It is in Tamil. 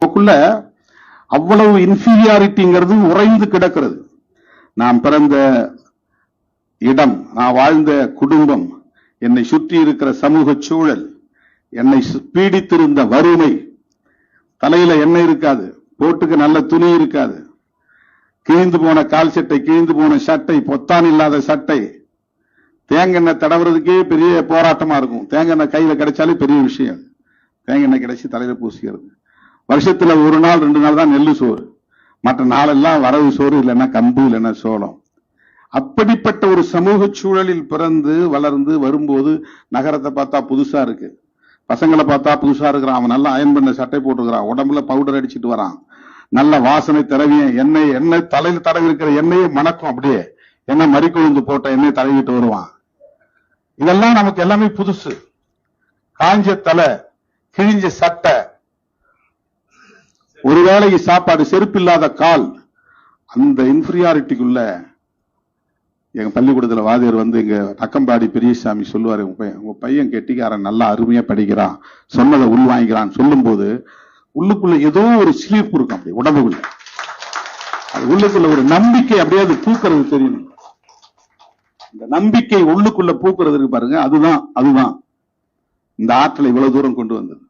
நமக்குள்ள அவ்வளவு இன்ஃபீரியாரிட்டிங்கிறது உறைந்து கிடக்கிறது. நான் பிறந்த இடம் நான் வாழ்ந்த குடும்பம் என்னை சுற்றி இருக்கிற சமூக சூழல் என்னை சு- பீடித்திருந்த வறுமை தலையில எண்ணெய் இருக்காது போட்டுக்கு நல்ல துணி இருக்காது கிழிந்து போன கால் சட்டை கிழிந்து போன சட்டை பொத்தான் இல்லாத சட்டை தேங்காய் எண்ணெய் தடவுறதுக்கே பெரிய போராட்டமா இருக்கும். தேங்காய் எண்ணெய் கையில கிடைச்சாலே பெரிய விஷயம். தேங்காய் எண்ணெய் கிடைச்சி தலையில பூசிக்கிறது. வருஷத்துல ஒரு நாள் ரெண்டு நாள் தான் நெல்லு சோறு. மற்ற நாளெல்லாம் வரவு சோறு இல்லைன்னா கம்பு இல்லைன்னா சோளம். அப்படிப்பட்ட ஒரு சமூக சூழலில் பிறந்து வளர்ந்து வரும்போது நகரத்தை பார்த்தா புதுசா இருக்கு. பசங்களை பார்த்தா புதுசா இருக்கிறான். அவன் நல்லா அயன் பண்ண சட்டை போட்டுக்கிறான் உடம்புல பவுடர் அடிச்சிட்டு வரான். நல்ல வாசனை திரவியம் எண்ணெய் எண்ணெய் தலையில தடவி இருக்கிற எண்ணெயை மணக்கும் அப்படியே. என்ன மறிக்கொழுந்து போட்ட எண்ணெய் தடவிட்டு வருவான். இதெல்லாம் நமக்கு எல்லாமே புதுசு. காஞ்ச தலை கிழிஞ்ச சட்டை ஒரு வேளைக்கு சாப்பாடு செருப்பு இல்லாத கால் அந்த இன்ஃபீரியாரிட்டிக்குள்ள எங்க பள்ளிக்கூடத்துல வாதியர் வந்து எங்க அக்கம்பாடி பெரியசாமி சொல்லுவாரு உங்க பையன் உங்க பையன் கெட்டிக்காரன் நல்லா அருமையா படிக்கிறான் சொன்னதை உள் வாங்கிக்கிறான் சொல்லும்போது உள்ளுக்குள்ள ஏதோ ஒரு ஸ்லீப் இருக்கும் அப்படி உடம்புக்குள்ள. அது உள்ளுக்குள்ள ஒரு நம்பிக்கை அப்படியே அது பூக்கிறது தெரியணும் இந்த நம்பிக்கை உள்ளுக்குள்ள பூக்கிறது இருக்கு பாருங்க அதுதான் அதுதான். இந்த ஆற்றலை இவ்வளவு தூரம் கொண்டு வந்தது.